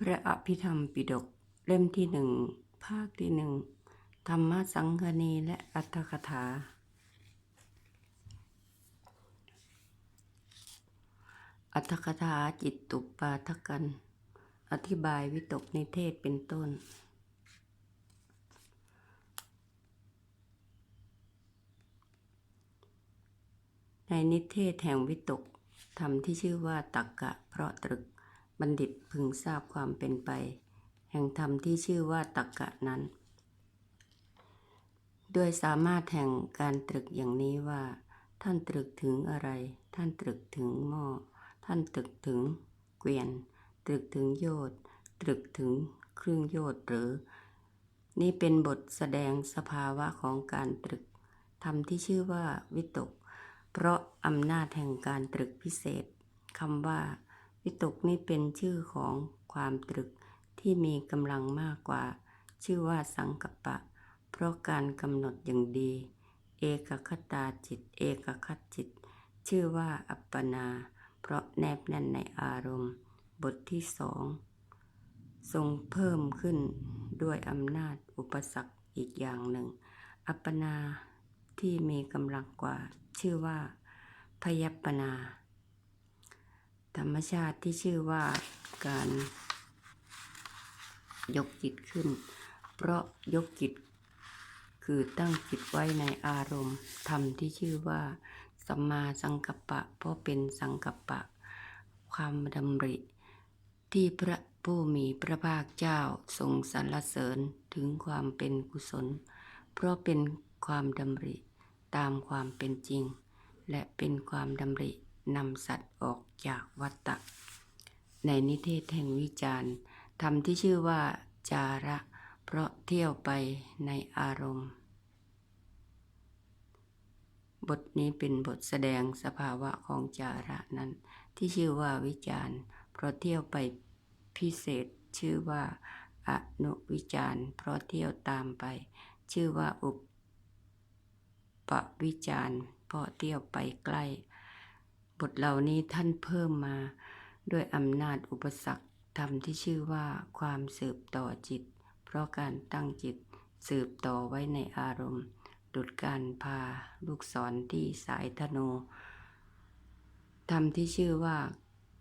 พระอภิธรรมปิฎกเล่มที่หนึ่งภาคที่หนึ่งธรรมสังคณีและอัตถกถา อัตถกถาจิตตุปาทกัน อธิบายวิตกนิเทศเป็นต้น ในนิเทศแห่งวิตกธรรมที่ชื่อว่าตักกะเพราะตรึก บัณฑิตพึงทราบความเป็นไป แห่งธรรมที่ชื่อว่าตักกะนั้น ด้วยสามารถแห่งการตรึกอย่างนี้ว่า ท่านตรึกถึงอะไร ท่านตรึกถึงหม้อ ท่านตรึกถึงเกวียน ตรึกถึงโยชน์ตรึกถึงเครื่องโยชน์หรือ นี่เป็นบทแสดงสภาวะของการตรึกธรรมที่ชื่อว่าวิตก เพราะอำนาจแห่งการตรึกพิเศษคำว่า วิตกนี่เป็นชื่อของความตรึกที่มีกำลังมากกว่า ชื่อว่าสังกัปปะ เพราะการกำหนดอย่างดี เอกคตาจิต เอกคตจิต ชื่อว่าอัปปนา เพราะแนบแน่นในอารมณ์ บทที่สองทรงเพิ่มขึ้นด้วยอำนาจอุปสรรคอีกอย่างหนึ่ง อัปปนาที่มีกำลังกว่า ชื่อว่า พยัปปนา ธรรมชาติที่ชื่อว่าการยกจิตขึ้น เพราะยกจิต คือตั้งจิตไว้ในอารมณ์ธรรมที่ชื่อว่าสัมมาสังกัปปะ เพราะเป็นสังกัปปะ ความดำริ ที่พระผู้มีพระภาคเจ้าทรงสรรเสริญถึงความเป็นกุศล เพราะเป็นความดำริตามความเป็นจริง และเป็นความดำริ นำสัตว์ออกจากวัฏฏะในนิเทศแห่งวิจารณ์ธรรมที่ชื่อว่าจาระ เพราะเที่ยวไปในอารมณ์ บทนี้เป็นบทแสดงสภาวะของจาระนั้น ที่ชื่อว่าวิจารณ์ เพราะเที่ยวไปพิเศษชื่อว่าอนุวิจารณ์เพราะเที่ยวตามไป ชื่อว่าอุปปวิจารณ์เพราะเที่ยวไปใกล้ บทเหล่านี้ท่านเพิ่มมา ด้วยอำนาจอุปสรรคธรรมที่ชื่อว่าความสืบต่อจิต เพราะการตั้งจิตสืบต่อไว้ในอารมณ์ ดุดการพาลูกศรที่สายธนูธรรมที่ชื่อว่า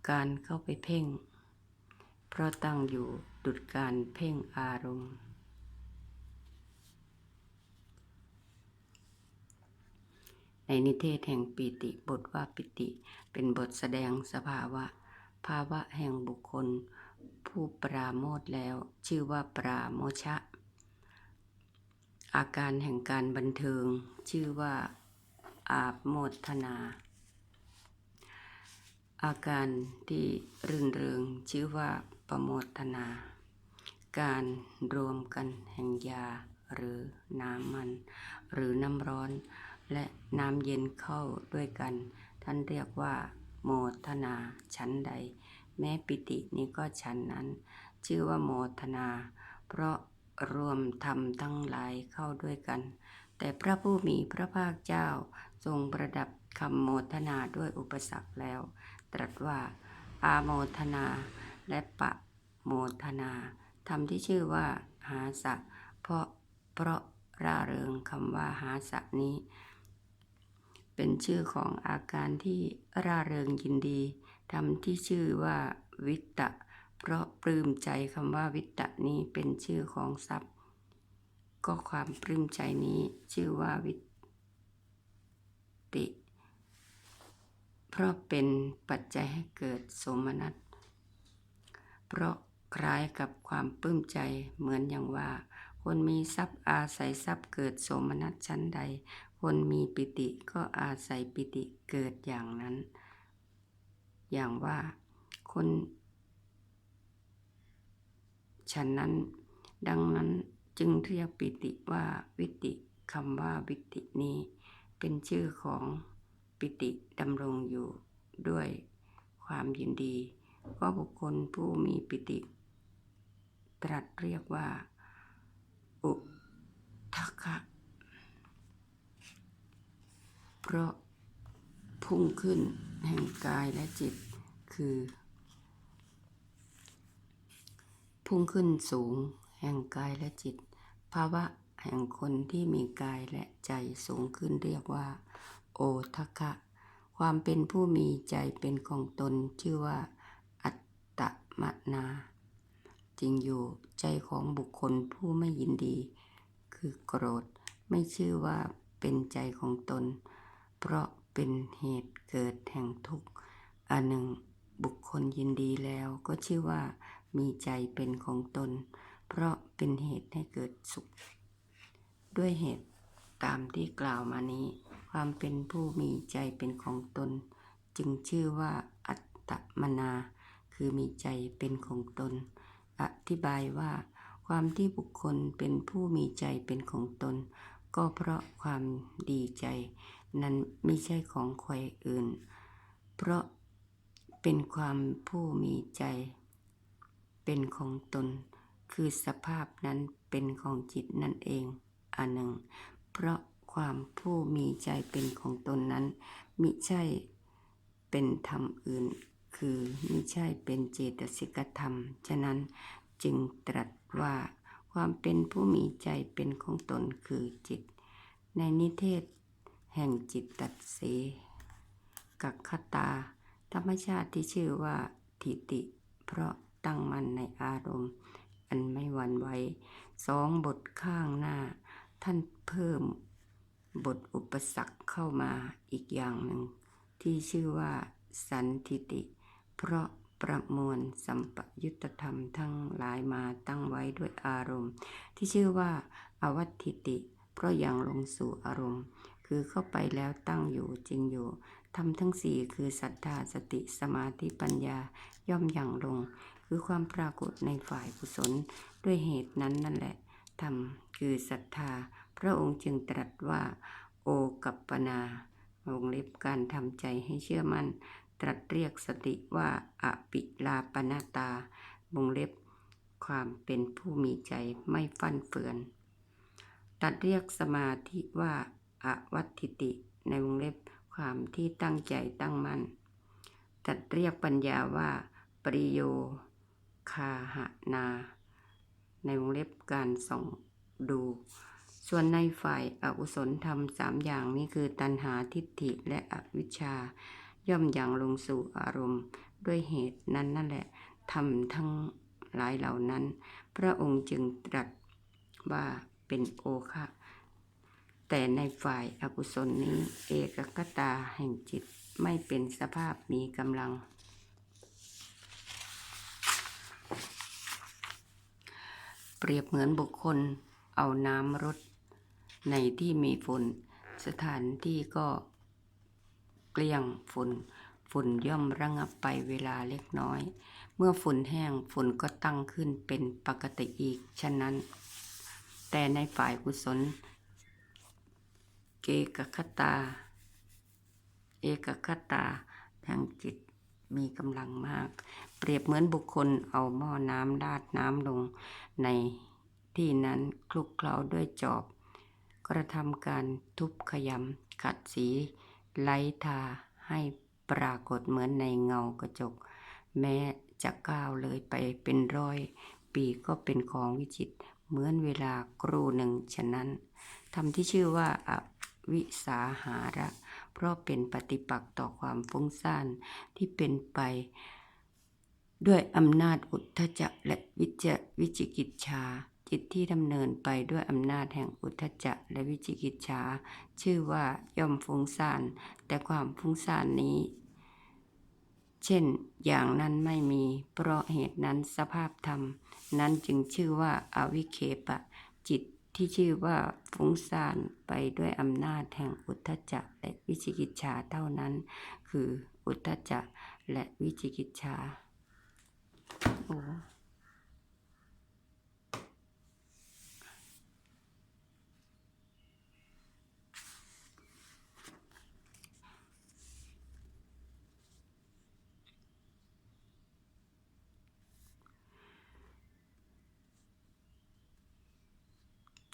การเข้าไปเพ่ง เพราะตั้งอยู่ดุดการเพ่งอารมณ์ นนิเทศแห่งปิติบทว่าปิติ เป็นบทแสดงสภาวะ ภาวะแห่งบุคคล ผู้ปราโมทแล้ว ชื่อว่าปราโมชะ อาการแห่งการบันเทิง ชื่อว่าอาบโมทนา อาการที่รื่นเริง ชื่อว่าประโมทนา การรวมกันแห่งยาหรือน้ำมัน หรือน้ำร้อน และน้ำเย็นเข้าด้วยกัน ท่านเรียกว่า โมทนาชั้นใด แม้ปิตินี้ก็ชั้นนั้น ชื่อว่าโมทนา เพราะรวมธรรมทั้งหลายเข้าด้วยกัน แต่พระผู้มีพระภาคเจ้าทรงประดับคำโมทนาด้วยอุปสรรคแล้ว ตรัสว่า อาโมทนาและปะโมทนาธรรมที่ชื่อว่า หาสะ เพราะเพราะร่าเริงคำว่าหาสะนี้ เป็นชื่อของอาการที่ร่าเริงยินดีธรรมที่ชื่อว่าวิตตะ เพราะปลื้มใจคำว่าวิตตะนี้เป็นชื่อของทรัพย์ ก็ความปลื้มใจนี้ชื่อว่าวิตติเพราะเป็นปัจจัยให้เกิดโสมนัสเพราะคล้ายกับความปลื้มใจเหมือนอย่างว่า คนมีทรัพย์อาศัยทรัพย์เกิดโสมนัสชั้นใด คนมีปิติก็อาศัยปิติเกิดอย่างนั้น อย่างว่าคนฉะนั้น ดังนั้นจึงเรียกปิติว่าวิติคำว่าวิตินี้ เป็นชื่อของปิติดำรงอยู่ด้วยความยินดี ก็บุคคลผู้มีปิติ ตรัสเรียกว่า อุทกะ เพราะพุ่งขึ้นแห่งกายและจิตคือ พุ่งขึ้นสูงแห่งกายและจิต ภาวะแห่งคนที่มีกายและใจสูงขึ้นเรียกว่า โอทะคะความเป็นผู้มีใจเป็นของตนชื่อว่า อัตตมนาจริงอยู่ใจของบุคคลผู้ไม่ยินดี คือโกรธไม่ชื่อว่าเป็นใจของตน เพราะเป็นเหตุเกิดแห่งทุกข์อันหนึ่ง บุคคลยินดีแล้วก็ชื่อว่ามีใจเป็นของตน เพราะเป็นเหตุให้เกิดสุข ด้วยเหตุตามที่กล่าวมานี้ ความเป็นผู้มีใจเป็นของตน จึงชื่อว่าอัตตมนา คือมีใจเป็นของตน อธิบายว่า ความที่บุคคลเป็นผู้มีใจเป็นของตน ก็เพราะความดีใจ นั้นไม่ใช่ของใครอื่น เพราะเป็นความผู้มีใจ เป็นของตน คือสภาพนั้นเป็นของจิตนั่นเองอันหนึ่ง เพราะความผู้มีใจเป็นของตนนั้นมิใช่เป็นธรรมอื่น คือมิใช่เป็นเจตสิกธรรม ฉะนั้นจึงตรัสว่าความเป็นผู้มีใจเป็นของตนคือจิต ในนิเทศ แห่งจิตตัดเสกัคคตา ธรรมชาติที่ชื่อว่าทิติ เพราะตั้งมั่นในอารมณ์ อันไม่หวั่นไหวสองบทข้างหน้า ท่านเพิ่มบทอุปสรรคเข้ามาอีกอย่างหนึ่ง ที่ชื่อว่า สันทิติ เพราะประมวลสัมปยุตธรรมทั้งหลายมาตั้งไว้ด้วยอารมณ์ ที่ชื่อว่าอวัตทิติ เพราะยังลงสู่อารมณ์ คือเข้าไปแล้วตั้งอยู่จริงอยู่ทำทั้งสี่คือศรัทธาสติสมาธิปัญญาย่อมอย่างลง คือความปรากฏในฝ่ายกุศลด้วยเหตุนั้นนั่นแหละธรรมคือศรัทธา พระองค์จึงตรัสว่า โอกัปปนาวงเล็บการทำใจให้เชื่อมัน่น ตรัสเรียกสติว่าอปิลาปนาตาวงเล็บ ความเป็นผู้มีใจไม่ฟั่นเฟือน ตัดเรียกสมาธิว่า อวัตถิติ ในวงเล็บความที่ตั้งใจตั้งมั่นตัดเรียกปัญญาว่า ปริโยคาหานา ในวงเล็บการส่องดู ส่วนในฝ่ายอากุศลธรรมสามอย่างนี้คือตัณหาทิฏฐิและอวิชชา ย่อมอย่างลงสู่อารมณ์ ด้วยเหตุนั้นนั่นแหละทำทั้งหลายเหล่านั้น พระองค์จึงตรัสว่าเป็นโอคะ แต่ในฝ่ายอากุศลนี้ เอกคตาแห่งจิตไม่เป็นสภาพมีกำลัง เปรียบเหมือนบุคคลเอาน้ำรดในที่มีฝน สถานที่ก็เกลี้ยงฝนฝุ่นย่อมระงับไปเวลาเล็กน้อย เมื่อฝุ่นแห้งฝุ่นก็ตั้งขึ้นเป็นปกติอีก ฉะนั้น แต่ในฝ่ายกุศล เกกคตา เอกคตา ทางจิตมีกำลังมาก เปรียบเหมือนบุคคลเอาหม้อน้ำราดน้ำลง ในที่นั้นคลุกเคล้าด้วยจอบ กระทำการทุบขยำขัดสีไลทาให้ปรากฏเหมือนในเงากระจก แม้จะก้าวเลยไปเป็นร้อย ปีก็เป็นของวิจิต เหมือนเวลากรูหนึ่งฉะนั้นทำที่ชื่อว่า วิสาหาระ เพราะเป็นปฏิปักษ์ต่อความฟุ้งซ่านที่เป็นไป ด้วยอำนาจอุทธจักและวิจวิจิกิจชา จิตที่ดำเนินไปด้วยอำนาจแห่งอุทธจักและวิจิกิจชา ชื่อว่าย่อมฟุ้งซ่านแต่ความฟุ้งซ่านนี้เช่น อย่างนั้นไม่มี เพราะเหตุนั้นสภาพธรรม นั้นจึงชื่อว่าอาวิเคปะ จิต ที่ชื่อว่าฟุ้งซ่านไปด้วยอำนาจแห่งอุทธจักและวิจิกิจชาเท่านั้น คืออุทธจักและวิจิกิจชาโอ้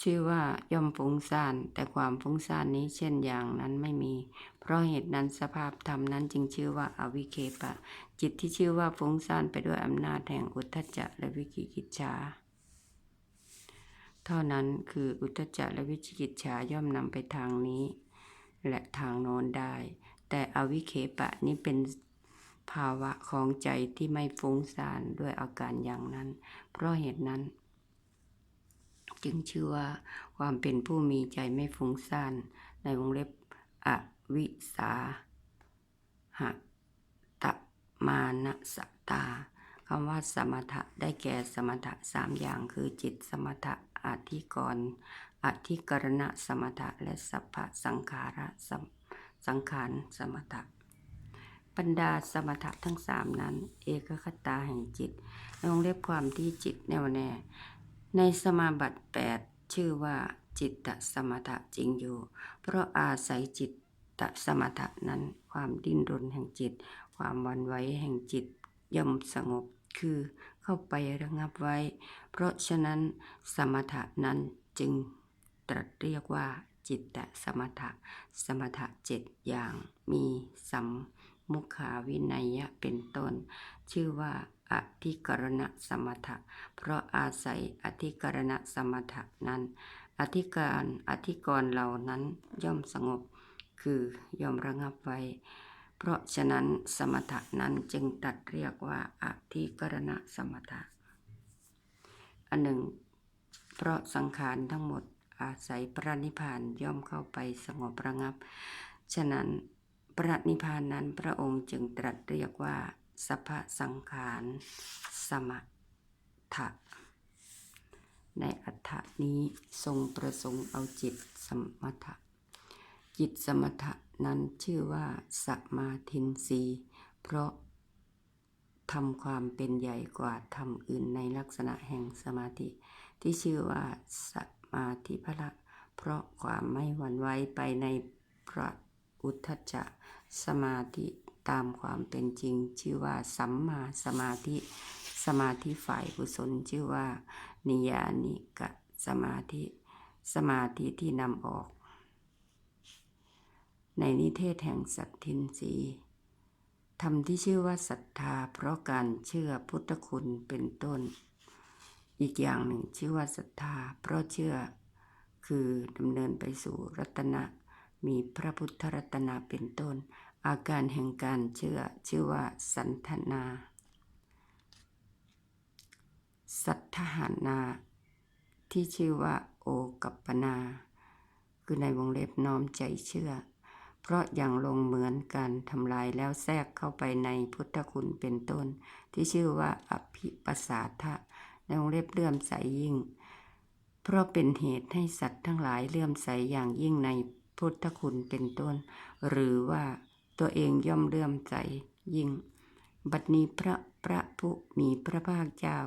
ชื่อว่าย่อมฟุ้งซ่าน แต่ความฟุ้งซ่านนี้เช่นอย่างนั้นไม่มี เพราะเหตุนั้นสภาพธรรมนั้นจึงชื่อว่าอวิเคปะ จิตที่ชื่อว่าฟุ้งซ่านไปด้วยอำนาจแห่งอุทธัจจะและวิกิกิจฉาเท่านั้นคืออุทธัจจะและวิจิกิจฉาย่อมนำไปทางนี้ และทางโน้นได้ แต่อวิเคปะนี้เป็นภาวะของใจที่ไม่ฟุ้งซ่านด้วยอาการอย่างนั้น เพราะเหตุนั้น จึงชื่อว่าความเป็นผู้มีใจไม่ฟุ้งซ่านในวงเล็บอวิสาหะตะมานะสตาคำว่าสมถะได้แก่สมถะสามอย่างคือจิตสมถะอธิกรอธิกรณะสมถะและสัพพสังขาระสสังขารสมถะบรรดาสมถะทั้งสามนั้น เอกคตาแห่งจิตในวงเล็บความที่จิตแน่วแน่ ในสมาบัติแปดชื่อว่าจิตตสมถะจริงอยู่ เพราะอาศัยจิตตสมถะนั้นความดิ้นรนแห่งจิต ความวันไหวแห่งจิตย่อมสงบคือเข้าไประงับไว้ เพราะฉะนั้นสมถะนั้นจึงตรัสเรียกว่าจิตตสมถะ สมถะเจ็ดอย่างมีสัม มุขาวินัยะเป็นต้น ชื่อว่าอธิกรณสมถะ เพราะอาศัยอธิกรณสมถะนั้น อธิการอธิกรเหล่านั้นย่อมสงบ คือย่อมระงับไว้ เพราะฉะนั้นสมถะนั้นจึงตัดเรียกว่าอธิกรณสมถะ อันหนึ่ง เพราะสังขารทั้งหมดอาศัยพระนิพพานย่อมเข้าไปสงบระงับ ฉะนั้น พระนิพพานนั้นพระองค์จึงตรัสเรียกว่าสัพพสังขารสมถะในอัฏฐานี้ทรงประสงค์เอาจิตสมถะ จิตสมถะนั้นชื่อว่าสมาธินรีเพราะทำความเป็นใหญ่กว่าธรรมอื่นในลักษณะแห่งสมาธิ ที่ชื่อว่าสมาธิพละ เพราะความไม่หวั่นไหวไปในพระ อุทธจจะสมาธิตามความเป็นจริง ชื่อว่าสัมมาสมาธิ สมาธิฝ่ายกุศลชื่อว่า นิยานิกะสมาธิ สมาธิที่นำออก ในนิเทศแห่งสัตทินรีธรรมที่ชื่อว่าศรัทธา เพราะการเชื่อพุทธคุณเป็นต้น อีกอย่างหนึ่งชื่อว่าศรัทธา เพราะเชื่อคือดำเนินไปสู่รัตนะ มีพระพุทธรัตนะเป็นต้น อาการแห่งการเชื่อชื่อว่าสันทนา สัทธหานา ที่ชื่อว่าโอกัปปนา คือในวงเล็บน้อมใจเชื่อ เพราะอย่างลงเหมือนการทำลายแล้วแทรกเข้าไปในพุทธคุณเป็นต้น ที่ชื่อว่าอภิปสสาทะในวงเล็บเลื่อมใสยิ่ง เพราะเป็นเหตุให้สัตว์ทั้งหลายเลื่อมใสอย่างยิ่งใน พุทธคุณเป็นต้น หรือว่าตัวเองย่อมเลื่อมใสยิ่ง บัดนี้พระพระผู้มีพระภาคเจ้า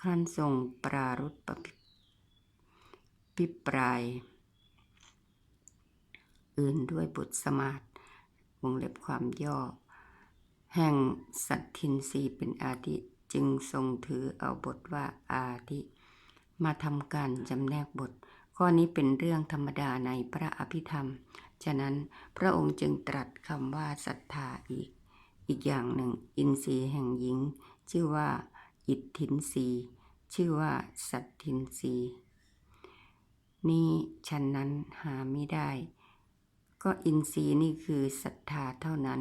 ครั้นทรงปรารภปพิปราย อื่นด้วยบทสมาธิวงเล็บความย่อ แห่งสัตทินรีเป็นอาทิจึงทรงถือเอาบทว่าอาทิมาทำการจำแนกบท ข้อนี้เป็นเรื่องธรรมดาในพระอภิธรรม ฉะนั้นพระองค์จึงตรัสคำว่าศรัทธาอีก อีกอย่างหนึ่ง อินทรีย์แห่งหญิง ชื่อว่า อิทธินรีชื่อว่าสัตทินรีนี่ฉันนั้นหาไม่ได้ ก็อินทรีย์นี่คือศรัทธาเท่านั้น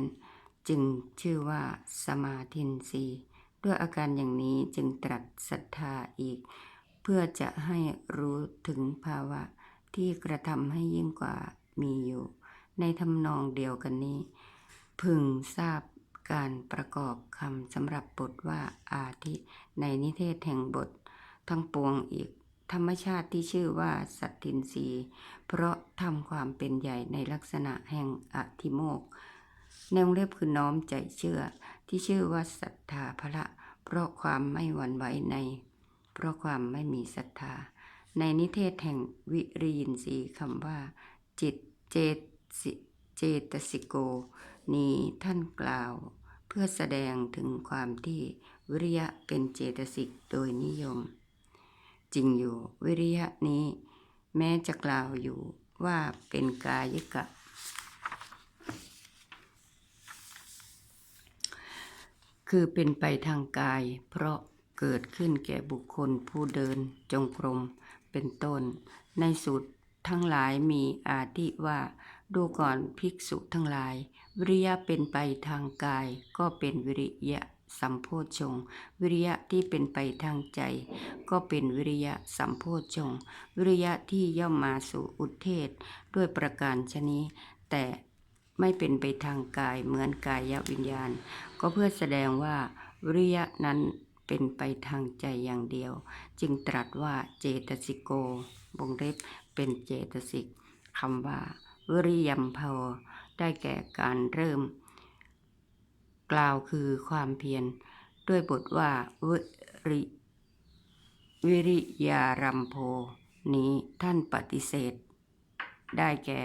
จึงชื่อว่าสมาธินรีด้วยอาการอย่างนี้จึงตรัสศรัทธาอีก เพื่อจะให้รู้ถึงภาวะที่กระทำให้ยิ่งกว่ามีอยู่ ในทำนองเดียวกันนี้ พึงทราบการประกอบคำสำหรับบทว่าอาทิในนิเทศแห่งบท ทั้งปวงอีก ธรรมชาติที่ชื่อว่าสัตตินรีเพราะทำความเป็นใหญ่ในลักษณะแห่งอธิโมกในวงเล็บคือน้อมใจเชื่อที่ชื่อว่าศรัทธาพระ เพราะความไม่หวั่นไหวใน เพราะความไม่มีศรัทธา ในนิเทศแห่งวิริยินทรีย์คำว่า จิตเจตสิเจตสิโก นี้ท่านกล่าว เพื่อแสดงถึงความที่วิริยะเป็นเจตสิกโดยนิยม จริงอยู่วิริยะนี้ แม้จะกล่าวอยู่ว่าเป็นกายกะ คือเป็นไปทางกาย เพราะ เกิดขึ้นแก่บุคคลผู้เดินจงกรมเป็นต้น ในสูตรทั้งหลายมีอาทิว่า ดูก่อนภิกษุทั้งหลาย วิริยะเป็นไปทางกาย ก็เป็นวิริยะสัมโพชฌงค์วิริยะที่เป็นไปทางใจ ก็เป็นวิริยะสัมโพชฌงค์วิริยะที่ย่อมมาสู่อุทเทศ ด้วยประการชนี้ แต่ไม่เป็นไปทางกายเหมือนกายวิญญาณ ก็เพื่อแสดงว่าวิริยะนั้น เป็นไปทางใจอย่างเดียว จึงตรัสว่าเจตสิโกวงเล็บเป็นเจตสิกคำว่า วิริยมพอได้แก่การเริ่ม กล่าวคือความเพียรด้วยบทว่าวิริวิริยารัมโพนี้ท่านปฏิเสธ ได้แก่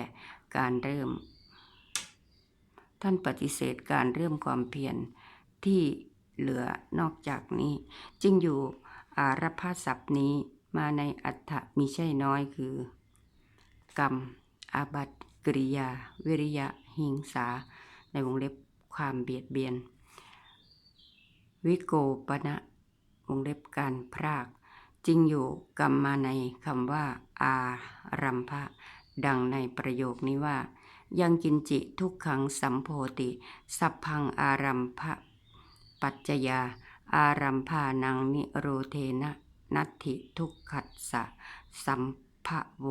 การเริ่ม ท่านปฏิเสธการเริ่มความเพียรที่ เหลือนอกจากนี้ จึงอยู่อารพศัพท์นี้มาในอัฏฐมิใช่น้อยคือ กรรม อาบัติกริยา วิริยะ หิงสา ในวงเล็บความเบียดเบียน วิโกปนะวงเล็บการพรากจริงอยู่กรรมมาในคำว่า อารัมภะดังในประโยคนี้ว่า ยังกินจิทุกขังสัมโพติ สัพพังอารัมภะ ปัจจยา อารัมภานังนิโรเทนะนัตถิทุกขัสสะสัมภะโว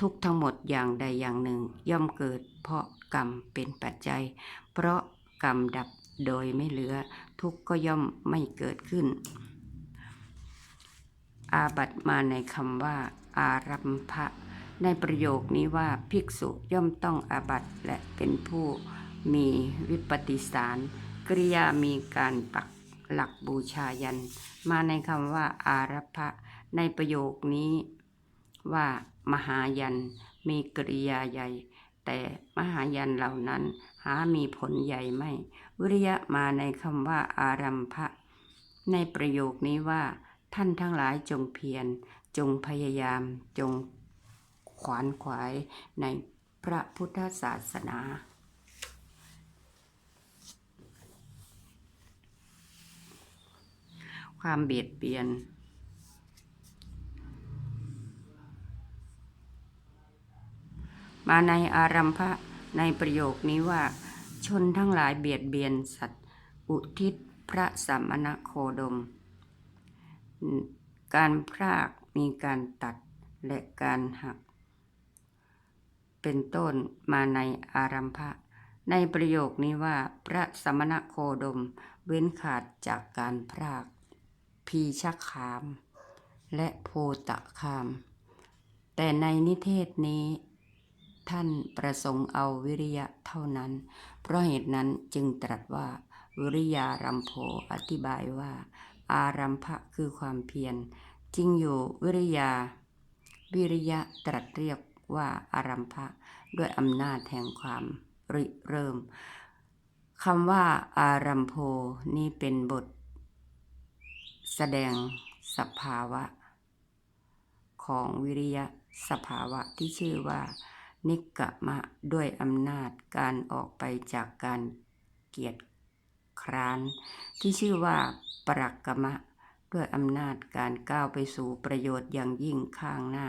ทุกทั้งหมดอย่างใดอย่างหนึ่ง ย่อมเกิดเพราะกรรมเป็นปัจจัย เพราะกรรมดับโดยไม่เหลือ ทุกข์ก็ย่อมไม่เกิดขึ้น อาบัตมาในคำว่า อารัมภะในประโยคนี้ว่าภิกษุย่อมต้องอาบัตและเป็นผู้มีวิปฏิสาร กริยามีการปักหลักบูชายัน มาในคำว่า อารัภะในประโยคนี้ว่า มหายัน มีกริยาใหญ่ แต่มหายันเหล่านั้นหามีผลใหญ่ไม่ วิริยะมาในคำว่า อารัมภะในประโยคนี้ว่า ท่านทั้งหลายจงเพียร จงพยายาม จงขวานขวายในพระพุทธศาสนา ความเบียดเบียน มาในอารัมภะในประโยคนี้ว่า ชนทั้งหลายเบียดเบียนสัตว์ อุทิศพระสัมณโคดม การพรากมีการตัดและการหัก เป็นต้นมาในอารัมภะในประโยคนี้ว่าพระสมณโคดมเว้นขาดจากการพราก พีชคาม และโพตคาม แต่ในนิเทศนี้ ท่านประสงค์เอาวิริยะเท่านั้น เพราะเหตุนั้นจึงตรัสว่า วิริยารัมโพอธิบายว่า อารัมภะคือความเพียรจริงอยู่วิริยา วิริยะตรัสเรียกว่าอารัมภะด้วยอำนาจแห่งความริเริ่มคำว่าอารัมโพนี้เป็นบท แสดงสภาวะ ของวิริยะสภาวะที่ชื่อว่า นิกกะมะด้วยอำนาจการออกไปจากการเกียรติคร้าน ที่ชื่อว่าปรักกมะ ด้วยอำนาจการก้าวไปสู่ประโยชน์อย่างยิ่งข้างหน้า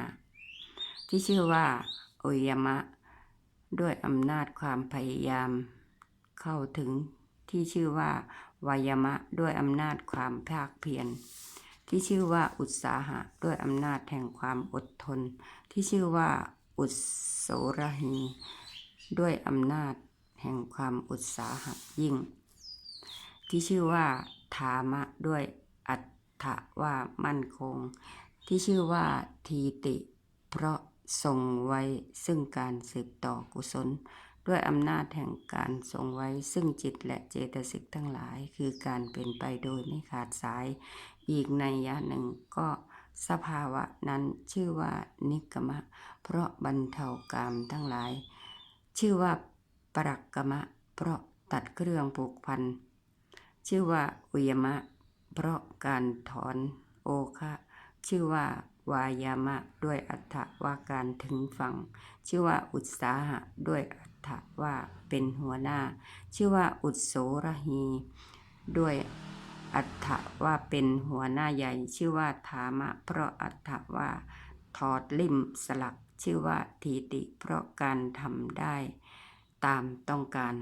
ที่ชื่อว่าโอยมะ ด้วยอำนาจความพยายาม เข้าถึงที่ชื่อว่า วายมะด้วยอำนาจความภาคเพียรที่ชื่อว่าอุตสาหะด้วยอำนาจแห่งความอดทน ที่ชื่อว่าอุตโสรหีด้วยอำนาจแห่งความอุตสาหะยิ่ง ที่ชื่อว่าธามะด้วยอัตถะว่ามั่นคง ที่ชื่อว่าทีติ เพราะทรงไว้ซึ่งการสืบต่อกุศล ด้วยอำนาจแห่งการทรงไว้ซึ่งจิตและเจตสิกทั้งหลายคือการเป็นไปโดยไม่ขาดสาย อีกในยะหนึ่งก็สภาวะนั้นชื่อว่านิกกมะ เพราะบรรเทากามทั้งหลาย ชื่อว่าปรักกมะ เพราะตัดเครื่องผูกพัน ชื่อว่าอุยมะ เพราะการถอนโอคะชื่อว่าวายามะด้วยอัตถว่าการถึงฝั่ง ชื่อว่าอุตสาหะด้วยอ ถะว่าเป็นหัวหน้า ชื่อว่าอุดโสระหี ด้วยอัฏฐว่าเป็นหัวหน้าใหญ่ ชื่อว่าธามะ เพราะอัฏฐว่าถอดลิ่มสลัก ชื่อว่าทีติ เพราะการทำได้ ตามต้องการ